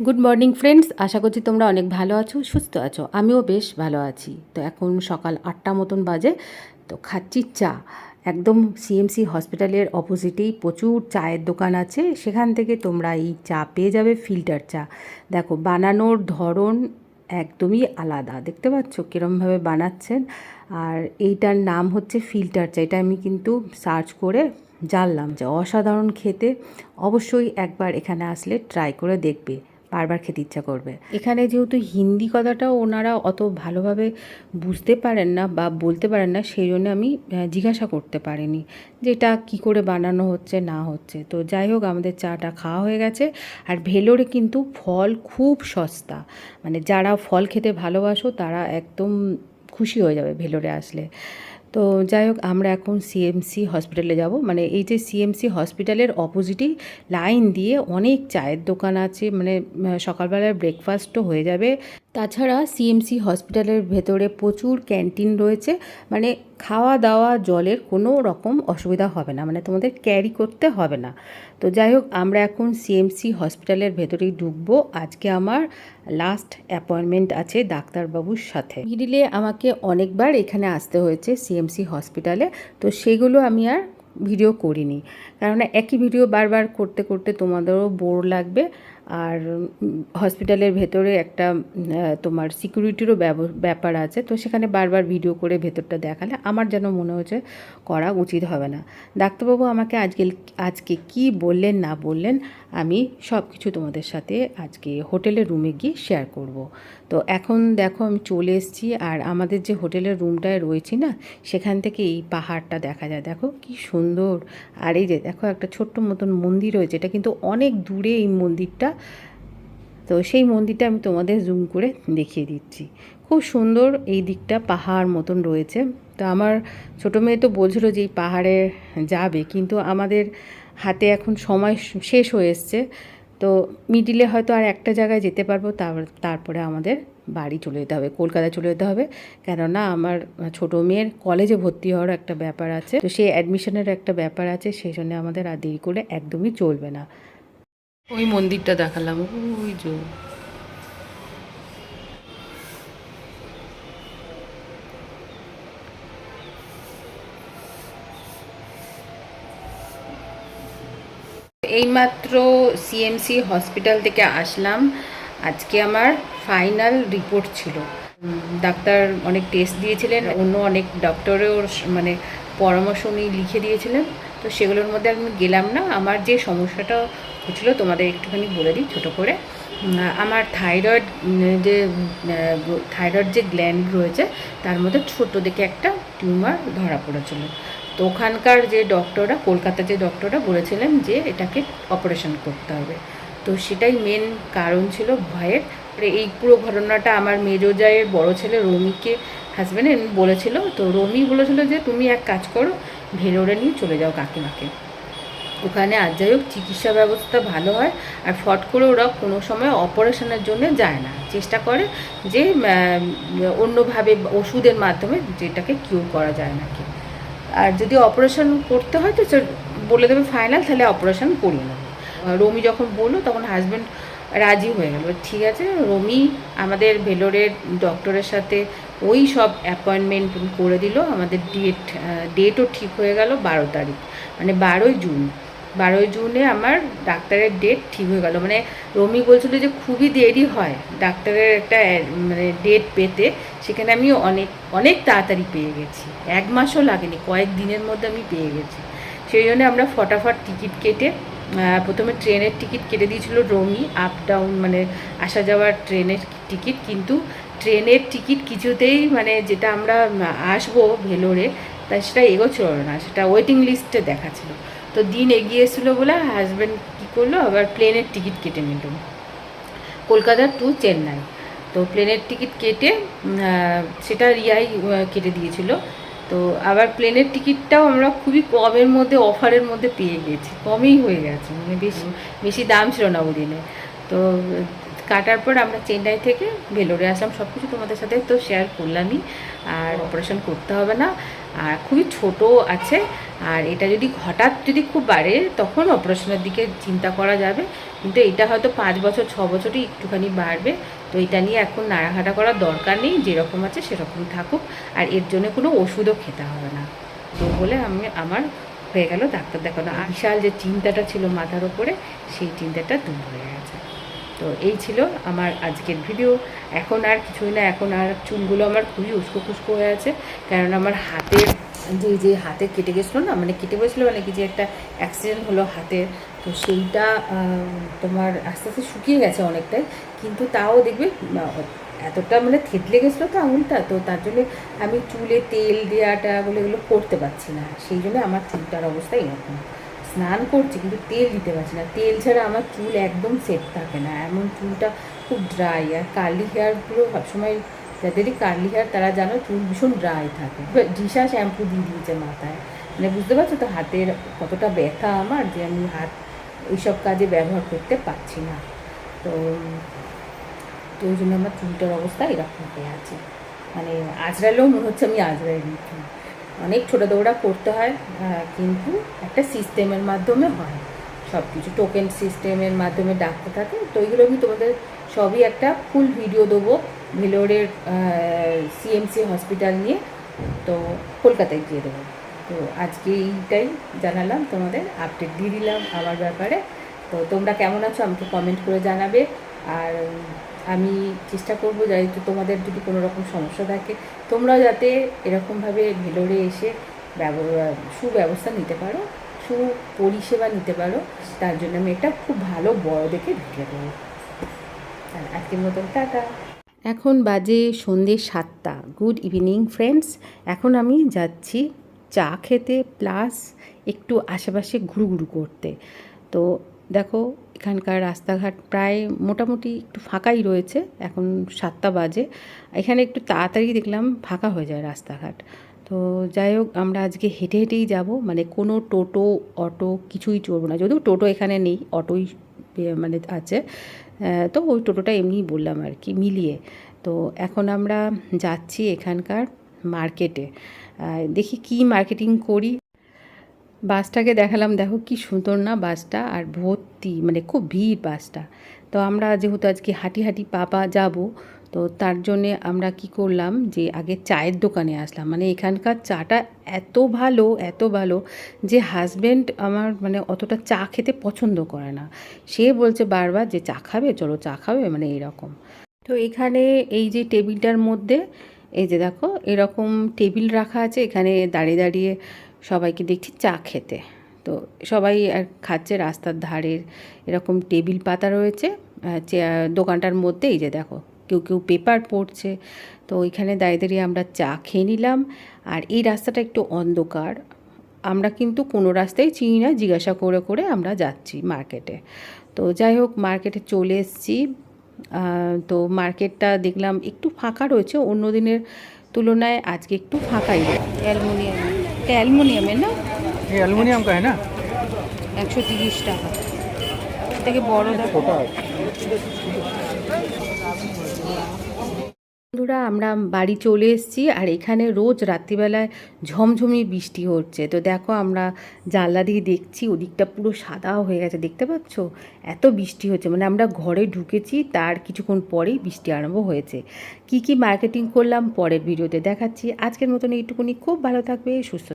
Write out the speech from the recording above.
Good morning friends আশা করছি তোমরা অনেক ভালো আছো, সুস্থ আছো। আমিও বেশ ভালো আছি। তো এখন সকাল আটটা মতন বাজে। তো খাচ্ছি চা। একদম সিএমসি হসপিটালের অপোজিটেই প্রচুর চায়ের দোকান আছে। সেখান থেকে তোমরা এই চা পেয়ে যাবে ফিল্টার চা। দেখো, বানানোর ধরন একদমই আলাদা। দেখতে পাচ্ছ কীরমভাবে বানাচ্ছেন। আর এইটার নাম হচ্ছে ফিল্টার চা। এটা আমি কিন্তু সার্চ করে জানলাম যে অসাধারণ খেতে। অবশ্যই একবার এখানে আসলে ট্রাই করে দেখবে। বারবার খেতে ইচ্ছা করবে। এখানে যেহেতু হিন্দি কথাটা ওনারা অত ভালোভাবে বুঝতে পারেন না বা বলতে পারেন না, সেই জন্য আমি জিজ্ঞাসা করতে পারিনি যে এটা কী করে বানানো হচ্ছে, না হচ্ছে। তো যাই হোক, আমাদের চাটা খাওয়া হয়ে গেছে। আর ভেলোরে কিন্তু ফল খুব সস্তা। মানে যারা ফল খেতে ভালোবাসো, তারা একদম খুশি হয়ে যাবে ভেলোরে আসলে। তো যাই হোক, আমরা এখন সিএমসি হসপিটালে যাব। মানে এই যে সিএমসি হসপিটালের অপোজিটই লাইন দিয়ে অনেক চায়ের দোকান আছে। মানে সকালবেলায় ব্রেকফাস্টও হয়ে যাবে। তাছাড়া সিএমসি হসপিটালের ভেতরে প্রচুর ক্যান্টিন রয়েছে। মানে খাওয়া দাওয়া, জলের কোনো রকম অসুবিধা হবে না। মানে তোমাদের ক্যারি করতে হবে না। তো যাই হোক, আমরা এখন সিএমসি হসপিটালের ভেতরেই ঢুকবো। আজকে আমার লাস্ট অ্যাপয়েন্টমেন্ট আছে ডাক্তারবাবুর সাথে। মিডিলে আমাকে অনেকবার এখানে আসতে হয়েছে সিএমসি হসপিটালে তো সেগুলো আমি আর ভিডিও করিনি। কারণ একই ভিডিও বারবার করতে করতে তোমাদেরও বোর লাগবে। আর হসপিটালের ভেতরে একটা তোমার সিকিউরিটিরও ব্যাপার আছে, তো সেখানে বারবার ভিডিও করে ভেতরটা দেখালে আমার যেন মনে হচ্ছে করা উচিত হবে না। ডাক্তারবাবু আমাকে আজকে আজকে কি বললেন, না বললেন, আমি সব কিছু তোমাদের সাথে আজকে হোটেলের রুমে গিয়ে শেয়ার করব। তো এখন দেখো আমি চলে এসেছি, আর আমাদের যে হোটেলের রুমটায় রয়েছি না, সেখান থেকে এই পাহাড়টা দেখা যায়। দেখো কি সুন্দর, আর এই যে দেখো একটা ছোট্ট মতন মন্দির রয়েছে, এটা কিন্তু অনেক দূরে এই মন্দিরটা তো সেই মন্দিরটা আমি তোমাদের জুম করে দেখিয়ে দিচ্ছি। খুব সুন্দর এই দিকটা, পাহাড় মতন রয়েছে। তো আমার ছোটো মেয়ে তো বলছিল যে এই পাহাড়ে যাবে, কিন্তু আমাদের হাতে এখন সময় শেষ হয়ে এসছে। তো মিডিলে হয়তো আর একটা জায়গায় যেতে পারব, তার, তারপরে আমাদের বাড়ি চলে যেতে হবে, কলকাতায় চলে যেতে হবে। কেননা আমার ছোটো মেয়ের কলেজে ভর্তি হওয়ার একটা ব্যাপার আছে। তো সেই অ্যাডমিশনের একটা ব্যাপার আছে, সেই জন্য আমাদের আর দেরি করে একদমই চলবে না। ওই মন্দিরটা দেখালাম। ওই যে। এইমাত্র সিএমসি হসপিটাল থেকে আসলাম। আজকে আমার ফাইনাল রিপোর্ট ছিল। ডাক্তার অনেক টেস্ট দিয়েছিলেন, অন্য অনেক ডক্টরেও মানে পরামর্শ উনি লিখে দিয়েছিলেন। তো সেগুলোর মধ্যে আমি গেলাম না। আমার যে সমস্যাটা হচ্ছিল, তোমাদের একটুখানি বলে দিই, ছোটো করে। আমার থাইরয়েড যে থাইরয়েড যে গ্ল্যান্ড রয়েছে, তার মধ্যে ছোট দেখে একটা টিউমার ধরা পড়েছিল। তো ওখানকার যে ডক্টররা, কলকাতার যে ডক্টররা বলেছিলেন যে, এটাকে অপারেশন করতে হবে। তো সেটাই মেন কারণ ছিল ভয়ের। এই পুরো ঘটনাটা আমার মেজোজায়ের বড় ছেলে রমিকে হাজব্যান্ড বলেছিল। তো রমি বলেছিল যে, তুমি এক কাজ করো, ভেলোরে নিয়ে চলে যাও কাকিমাকে। ওখানে আর যাই হোক চিকিৎসা ব্যবস্থা ভালো হয়, আর ফট করে ওরা কোনো সময় অপারেশনের জন্য যায় না। চেষ্টা করে যে অন্যভাবে ওষুধের মাধ্যমে যেটাকে কিউর করা যায় নাকি। আর যদি অপারেশন করতে হয় তো বলে দেবে ফাইনাল তাহলে অপারেশন নেব। আর রমি যখন বলল তখন হাজব্যান্ড রাজি হয়ে গেল। ঠিক আছে, রমি আমাদের ভেলোরের ডক্টরের সাথে ওই সব অ্যাপয়েন্টমেন্ট করে দিল। আমাদের ডেট ডেটও ঠিক হয়ে গেল বারো তারিখ মানে বারোই জুন। বারোই জুনে আমার ডাক্তারের ডেট ঠিক হয়ে গেল। মানে রমি বলছিল যে খুবই দেরি হয় ডাক্তারের একটা মানে ডেট পেতে। সেখানে আমি অনেক অনেক তাড়াতাড়ি পেয়ে গেছি। এক মাসও লাগেনি, কয়েক দিনের মধ্যে আমি পেয়ে গেছি। সেই জন্য আমরা ফটাফট টিকিট কেটে প্রথমে ট্রেনের টিকিট কেটে দিয়েছিল রমি আপ ডাউন মানে আসা যাওয়ার ট্রেনের টিকিট। কিন্তু ট্রেনের টিকিট কিছুতেই মানে যেটা আমরা আসব ভেলোরে, তা সেটা এগোচ্ছিল না, সেটা ওয়েটিং লিস্টে দেখাচ্ছিল তো দিন এগিয়ে এসেছিল বলে হাজব্যান্ড কী করল? আবার প্লেনের টিকিট কেটে নিল। কলকাতা টু চেন্নাই। তো প্লেনের টিকিট কেটে সেটা রিয়াই কেটে দিয়েছিল। তো আবার প্লেনের টিকিটটাও আমরা খুবই কমের মধ্যে অফারের মধ্যে পেয়ে গেছি। কমই হয়ে গেছে। মানে বেশি বেশি দাম ছিল না ওই দিনে তো কাটার পর আমরা চেন্নাই থেকে ভেলোরে আসলাম। সব কিছু তোমাদের সাথে তো শেয়ার করলামই। আর অপারেশন করতে হবে না। আর খুবই ছোট আছে। আর এটা যদি হঠাৎ যদি খুব বাড়ে তখন অপারেশনের দিকে চিন্তা করা যাবে। কিন্তু এটা হয়তো পাঁচ বছর ছ বছরই একটুখানি বাড়বে। তো এটা নিয়ে এখন নাড়াঘাটা করার দরকার নেই। যেরকম আছে সেরকম থাকুক। আর এর জন্য কোনো ওষুধও খেতে হবে না। তো বলে আমি আমার হয়ে গেল ডাক্তার দেখানো। বিশাল যে চিন্তাটা ছিল মাথার ওপরে সেই চিন্তাটা দূর হয়ে গেছে। তো এই ছিল আমার আজকের ভিডিও এখন আর কিছুই না, এখন আর চুলগুলো আমার খুবই উস্কো খুস্কো হয়ে আছে। কারণ আমার হাতের যে যে হাতে কেটে গেছিল না মানে কেটে গেছিল মানে কি যে একটা অ্যাক্সিডেন্ট হলো হাতের তো সেইটা তোমার আস্তে আস্তে শুকিয়ে গেছে অনেকটাই। কিন্তু তাও দেখবে এতটা মানে থেতলে গেছিল তো আঙুলটা, তো তার জন্য আমি চুলে তেল দেওয়াটা বলে এগুলো করতে পারছি না। সেই জন্য আমার চুলটার অবস্থা এরকম। স্নান করছি কিন্তু তেল দিতে পারছি না। তেল ছাড়া আমার চুল একদম সেট থাকে না। এমন চুলটা খুব ড্রাই আর কার্লি হেয়ারগুলো সবসময় যাদেরই কার্লি হেয়ার তারা জানো চুল ভীষণ ড্রাই থাকে। ডিশা শ্যাম্পু দিয়ে দিয়েছে মাথায়। মানে বুঝতে পারছ তো হাতের কতটা ব্যথা আমার যে আমি হাত এইসব কাজে ব্যবহার করতে পারছি না। তো তো ওই জন্য আমার চুলটার অবস্থা এরকম হয়ে আছে। মানে আজরালেও মনে হচ্ছে আমি আজরাই নিচ্ছি অনেক ছোটো দৌড়া করতে হয় কিন্তু একটা সিস্টেমের মাধ্যমে হয়। সব কিছু টোকেন সিস্টেমের মাধ্যমে ডাকতে থাকে। তো এইগুলো আমি তোমাদের সবই একটা ফুল ভিডিও দেবো ভেলোরের সিএমসি হসপিটাল নিয়ে। তো কলকাতায় গিয়ে দেবো। তো আজকে এইটাই জানালাম তোমাদের আপডেট দিয়ে দিলাম আমার ব্যাপারে। তো তোমরা কেমন আছো আমাকে কমেন্ট করে জানাবে। আর আমি চেষ্টা করব যাতে তোমাদের যদি কোনো রকম সমস্যা থাকে তোমরাও যাতে এরকমভাবে ভেলোরে এসে ব্যব- সুব্যবস্থা নিতে পারো, সুপরিষেবা নিতে পারো, তার জন্য আমি এটা খুব ভালো বড় দেখে দেবো আর আজকের মতন টাটা। এখন বাজে সন্ধে সাতটা। Good evening friends. এখন আমি যাচ্ছি চা খেতে প্লাস একটু আশেপাশে ঘুরুঘুরু করতে। তো দেখো, এখানকার রাস্তাঘাট প্রায় মোটামুটি একটু ফাঁকাই রয়েছে, এখন সাতটা বাজে। এখানে একটু তাড়াতাড়ি দেখলাম ফাঁকা হয়ে যায় রাস্তাঘাট। তো যাই হোক, আমরা আজকে হেঁটে হেঁটেই যাব মানে কোনো টোটো, অটো কিছুই চড়বো না। যদিও টোটো এখানে নেই, অটোই মানে আছে তো ওই টোটোটা এমনিই বললাম আর কি, মিলিয়ে। তো এখন আমরা যাচ্ছি এখানকার মার্কেটে। দেখি কি মার্কেটিং করি। বাসটাকে দেখালাম, দেখো কি সুন্দর না বাসটা, আর ভর্তি মানে খুব ভিড় বাসটা। তো আমরা যেহেতু আজকে হাঁটি হাঁটি পাপা যাব, তো তার জন্যে আমরা কি করলাম যে আগে চায়ের দোকানে আসলাম। মানে এখানকার চাটা এত ভালো এত ভালো যে হাজব্যান্ড আমার মানে অতটা চা খেতে পছন্দ করে না। সে বলছে বারবার যে, চা খাবে? চলো চা খাবে? মানে এরকম। তো এখানে এই যে টেবিলটার মধ্যে, এই যে দেখো, এরকম টেবিল রাখা আছে। এখানে দাঁড়িয়ে দাঁড়িয়ে সবাইকে দেখছি চা খেতে। তো সবাই আর খাচ্ছে রাস্তার ধারের এরকম টেবিল পাতা রয়েছে দোকানটার মধ্যে, এই যে দেখো, কেউ কেউ পেপার পড়ছে। তো ওইখানে দাঁড়িয়ে দাঁড়িয়ে আমরা চা খেয়ে নিলাম। আর এই রাস্তাটা একটু অন্ধকার। আমরা কিন্তু কোনো রাস্তায় চিনি না, জিজ্ঞাসা করে করে আমরা যাচ্ছি মার্কেটে। তো যাই হোক, মার্কেটে চলে এসেছি। তো মার্কেটটা দেখলাম একটু ফাঁকা রয়েছে, অন্য দিনের তুলনায় আজকে একটু ফাঁকাই। অ্যালমোনিয়াম এটা অ্যালমোনিয়ামের না ये एल्युमिनियम का है ना একশো তিরিশ টাকা এর থেকে বড় দেখো छोटा है বন্ধুরা আমরা বাড়ি চলে এসেছি আর এখানে রোজ রাত্রিবেলায় ঝমঝমি বৃষ্টি হচ্ছে তো দেখো আমরা জানলা দিয়ে দেখছি ওদিকটা পুরো সাদা হয়ে গেছে দেখতে পাচ্ছ এত বৃষ্টি হচ্ছে মানে আমরা ঘরে ঢুকেছি তার কিছুক্ষণ পরেই বৃষ্টি আরম্ভ হয়েছে কি কি মার্কেটিং করলাম পরের ভিডিওতে দেখাচ্ছি আজকের মতন এইটুকুনি খুব ভালো থাকবে সুস্থ